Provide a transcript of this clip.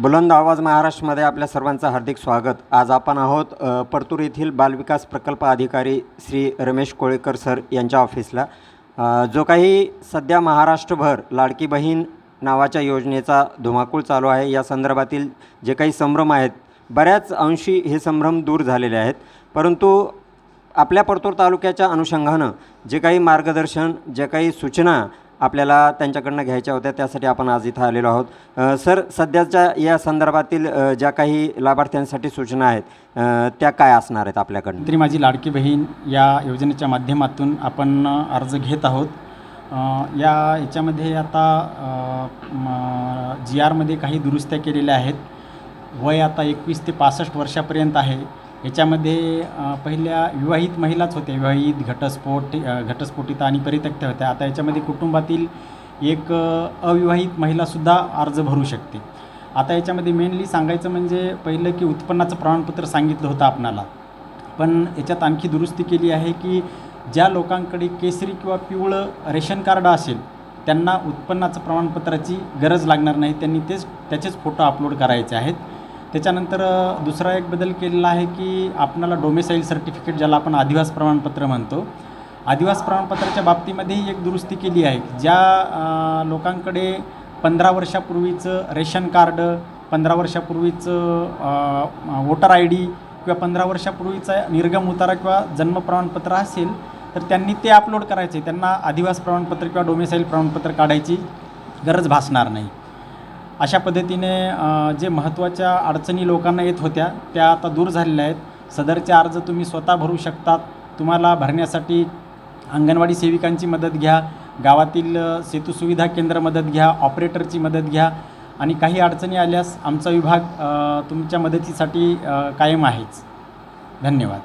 बुलंद आवाज महाराष्ट्रमध्ये आपल्या सर्वांचं हार्दिक स्वागत. आज आपण आहोत परतूर येथील बालविकास प्रकल्प अधिकारी श्री रमेश कोळेकर सर यांच्या ऑफिसला. जो काही सध्या महाराष्ट्रभर लाडकी बहीण नावाच्या योजनेचा धुमाकूळ चालू आहे या संदर्भातील जे काही संभ्रम आहेत बऱ्याच अंशी हे संभ्रम दूर झालेले आहेत. परंतु आपल्या परतूर तालुक्याच्या अनुषंगानं जे काही मार्गदर्शन जे काही सूचना आपल्याला त्यांच्याकडनं घ्यायच्या होत्या त्यासाठी आपण आज इथं आलेलो आहोत. सर सध्याच्या या संदर्भातील ज्या काही लाभार्थ्यांसाठी सूचना आहेत त्या काय असणार आहेत आपल्याकडनं? तरी माझी लाडकी बहीण या योजनेच्या माध्यमातून आपण अर्ज घेत आहोत. या याच्यामध्ये आता जी आरमध्ये काही दुरुस्त्या केलेल्या आहेत. वय आता एकवीस ते पासष्ट वर्षापर्यंत आहे. याच्यामध्ये पहिल्या विवाहित महिलाच होत्या विवाहित घटस्फोट अ, घटस्फोटित आणि परित्यक्त्या होत्या. आता याच्यामध्ये कुटुंबातील एक अविवाहित महिलासुद्धा अर्ज भरू शकते. आता याच्यामध्ये मेनली सांगायचं म्हणजे पहिलं की उत्पन्नाचं प्रमाणपत्र सांगितलं होतं आपणाला. पण याच्यात आणखी दुरुस्ती केली आहे की ज्या लोकांकडे केसरी किंवा पिवळं रेशन कार्ड असेल त्यांना उत्पन्नाचं प्रमाणपत्राची गरज लागणार नाही. त्यांनी तेच त्याचेच फोटो अपलोड करायचे आहेत. त्याच्यानंतर दुसरा एक बदल केलेला आहे की आपणाला डोमेसाईल सर्टिफिकेट ज्याला आपण आदिवास प्रमाणपत्र म्हणतो आदिवास प्रमाणपत्राच्या बाबतीमध्येही एक दुरुस्ती केली आहे ज्या लोकांकडे पंधरा वर्षापूर्वीचं रेशन कार्ड पंधरा वर्षापूर्वीचं वोटर आय डी किंवा पंधरा वर्षापूर्वीचा निर्गम उतारा किंवा जन्म प्रमाणपत्र असेल तर त्यांनी ते अपलोड करायचे. त्यांना आदिवास प्रमाणपत्र किंवा डोमेसाईल प्रमाणपत्र काढायची गरज भासणार नाही. अशा पद्धतीने जे महत्त्वाच्या अडचणी लोकांना येत होत्या त्या आता दूर झालेल्या आहेत. सदरचे अर्ज तुम्ही स्वतः भरू शकतात. तुम्हाला भरण्यासाठी अंगणवाडी सेविकांची मदत घ्या. गावातील सेतू सुविधा केंद्र मदत घ्या. ऑपरेटरची मदत घ्या. आणि काही अडचणी आल्यास आमचा विभाग तुमच्या मदतीसाठी कायम आहेच. धन्यवाद.